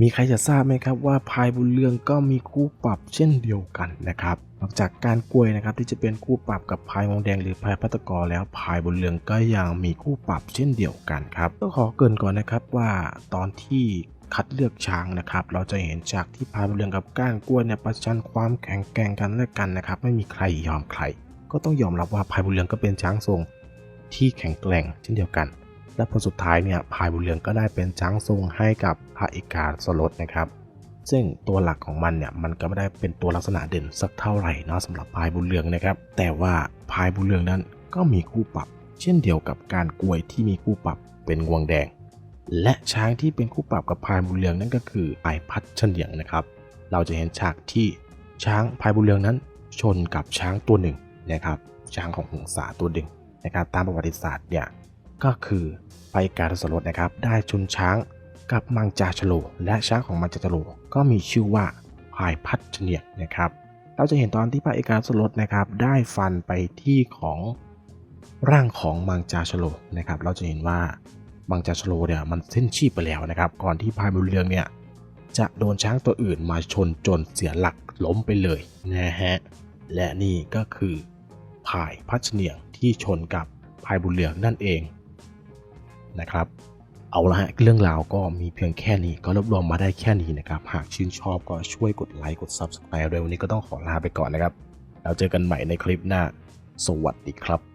มีใครจะทราบไหมครับว่าพายบุญเรืองก็มีคู่ปรับเช่นเดียวกันนะครับนอกจากการกล้วยนะครับที่จะเป็นคู่ปรับกับพายมองแดงหรือพายพัตกรแล้วพายบุญเรืองก็ยังมีคู่ปรับเช่นเดียวกันครับต้องขอเกินก่อนนะครับว่าตอนที่คัดเลือกช้างนะครับ เราจะเห็นจากที่พายบุญเรืองกับก้านกล้วยเนี่ยประชันความแข็งแกร่งกันและกันนะครับ ไม่มีใครยอมใคร ก็ต้องยอมรับว่าพายบุญเรืองก็เป็นช้างทรงที่แข็งแกร่งเช่นเดียวกัน และผลสุดท้ายเนี่ยพายบุญเรืองก็ได้เป็นช้างทรงให้กับพระเอกาสลดนะครับ ซึ่งตัวหลักของมันเนี่ยมันก็ไม่ได้เป็นตัวลักษณะเด่นสักเท่าไหร่นะสำหรับพายบุญเรืองนะครับ แต่ว่าพายบุญเรืองนั้นก็มีคู่ปรับ เช่นเดียวกับการกลวยที่มีคู่ปรับเป็นงวงแดง และช้างที่เป็นคู่ปรับกับพายบุญเรืองนั่นก็คือพายพัดเฉลียงนะครับ เราจะเห็นฉากที่ช้างพายบุญเรืองนั้น ชนกับช้างตัวหนึ่งนะครับช้างของหงสาตัวหนึ่งนะครับตามประวัติศาสตร์เนี่ย ก็คือไปการสลดนะครับ ได้ชนช้างกับมังจาชโล และช้างของมังจาชโลก็มีชื่อว่าพายพัดเฉลียงนะครับ เราจะเห็นตอนที่พระเอกาสลดนะครับ ได้ฟันไปที่ของร่างของมังจาชโลนะครับ เราจะเห็นว่ามังจาชโลเนี่ยมันเส้นชีพไปแล้วนะครับ ก่อนที่พายบุญเรืองเนี่ยจะโดนช้างตัวอื่นมาชนจนเสียหลักล้มไปเลยนะฮะ และนี่ก็คือพายพัชเนียงที่ชนกับพายบุญเรืองนั่นเอง นะครับ เอาละฮะเรื่องราวก็มีเพียงแค่นี้ ก็รวบรวมมาได้แค่นี้นะครับ หากชื่นชอบก็ช่วยกดไลค์กด Subscribe ด้วยวันนี้ก็ต้องขอลาไปก่อนนะครับ แล้วเจอกันใหม่ในคลิปหน้า สวัสดีครับ